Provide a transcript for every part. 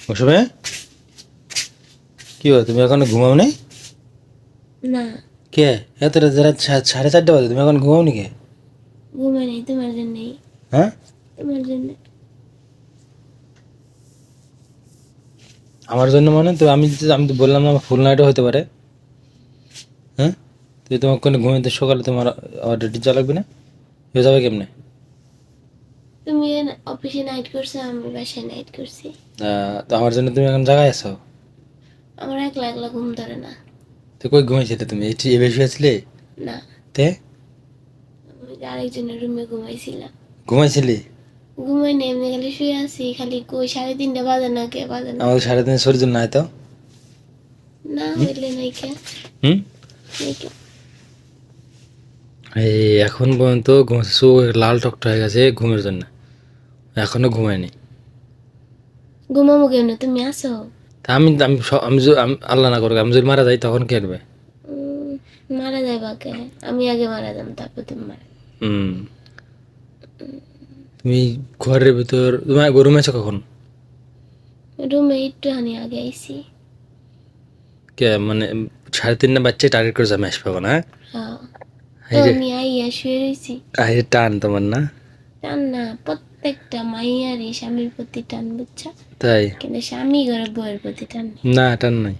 মৌসুমে কি তুমি এখন ঘুমাও নি? না। কে? এত রাত সাড়ে চারটে বাজে। তুমি এখন ঘুমাও নি কে? ঘুমাই নেই তোমার জন্যই হ্যাঁ? তোমার জন্য। আমার জন্য মানে? তো আমি আমি তো বললাম না ফুল নাইটও হতে পারে। হ্যাঁ? তুই তোমার কোনো ঘুমাইতে সকালে তোমার আবার ডিউটি লাগবে না? হয়ে যাবে কেমনে? তুমি অফিসে নাইট করছ আমি বাসায় নাইট করছি। তো আমার জন্য তুমি এখন জায়গায় আছো? আমার একলা একলা ঘুম ধরে না। তো কই ঘুমাইছিলে তুমি? এই এই বেশি আছিলে না। তে? আমি আরেকজনের রুমে ঘুমাইছিলাম। ঘুমাইছিলি? ঘুমাই নেই এমনি খালি শুয়ে আছি খালি কই সাড়ে তিনটা বাজে না কে বাজে না। আমাদের সাড়ে তিন শরীর নাই তো? না হইলে নাই কে? হুম? এই এখন পর্যন্ত লাল টকট হয়ে গেছে ঘুমের জন্য। এখনও ঘুমায়নি। ঘুমাবো কেন? তুমি আসো তা আমি আমি স- আমি যদি- আমি আল্লাহ না করবে আমি যদি মারা যাই তখন কেটবে উম, মারা যাইবা কে? আমি আগে মারা যাম তারপর তুমি মারা হুম তুমি ঘরের ভিতর তোমার গরু মেছো কখন? রুমে একটু হানি আগে আইছি। কে মানে সাড়ে তিনটা বাচ্চা টার্গেট করে যাবে আসবে না হ্যাঁ? এই যে আমি আইয়া শুয়ে রয়েছি যে টান তোমার না? টান না প্রত্যেকটা মাইয়ারই স্বামীর প্রতি টান বুঝছ? তাই? কিন্তু স্বামী ঘরে বউয়ের প্রতি টান না টান নাই।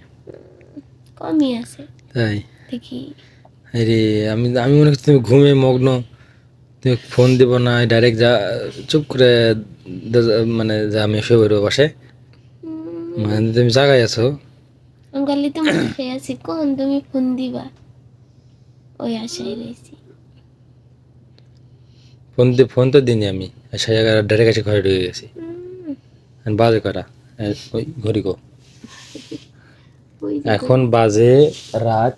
কমই আছে। তাই? দেখি। আরে আমি আমি মনে করছি তুমি ঘুমে মগ্ন। তুমি ফোন দিব না ডাইরেক্ট যা চুপ করে মানে যা আমি শুয়ে পাশে। উম, মানে তুমি জাগাই আছো। আমি কালি তোমার খেয়ে আছি। কোন তুমি ফোন দিবা? ওই আশায় রয়েছি। ফোন দিয়ে ফোন তো দিইনি আমি। সেই জায়গায় ডাইরেক্ট কাছে ঘরে ঢুকে গেছি। বাজে করা ওই ঘড়ি গো এখন বাজে রাত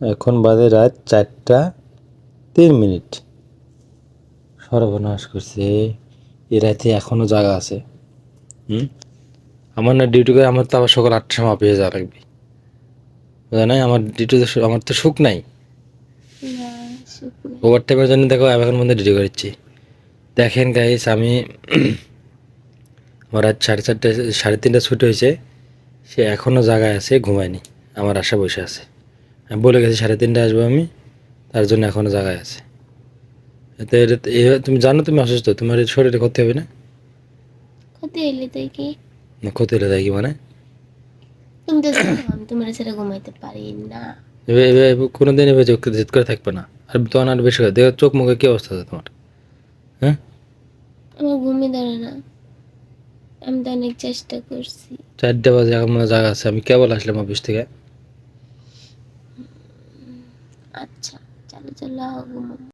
এখন বাজে রাত চারটা তিন মিনিট। সর্বনাশ করছে। এ রাতে এখনও জায়গা আছে। হুম? আমার না ডিউটি করে আমার তো আবার সকাল আটটার সময় অফিসে যাওয়া লাগবে। বুঝা নাই? আমার ডিউটি তো আমার তো সুখ নাই। ওভার টাইমের জন্য দেখো আমি এখন মধ্যে ডিউটি করছি দেখেন গাইস আমি আমার আজ সাড়ে চারটে সাড়ে তিনটা ছুটি হয়েছে। সে এখনও জায়গায় আছে ঘুমায়নি। আমার আশা বসে আছে। আমি বলে গেছি সাড়ে তিনটে আসব আমি। তার জন্য এখনও জায়গায় আছে। এতে তুমি জানো তুমি অসুস্থ তোমার শরীরে ক্ষতি হবে না? ক্ষতি হইলে তাই কি? না ক্ষতি হলে তাই কি মানে? তুমি তো আমি তোমার ছেড়ে ঘুমাইতে পারি না। এবার এবার কোনো দিন চোখ জেদ করে থাকবে না। আর তখন আর বেশি দেখো চোখ মুখে কী অবস্থা আছে তোমার? হ্যাঁ? আমার ঘুমই ধরে না। আমি তো অনেক চেষ্টা করছি। চারটে বাজে এখন মনে জায়গা আছে। আমি কেবল আসলাম অফিস থেকে। আচ্ছা চলো চলো ঘুমাবো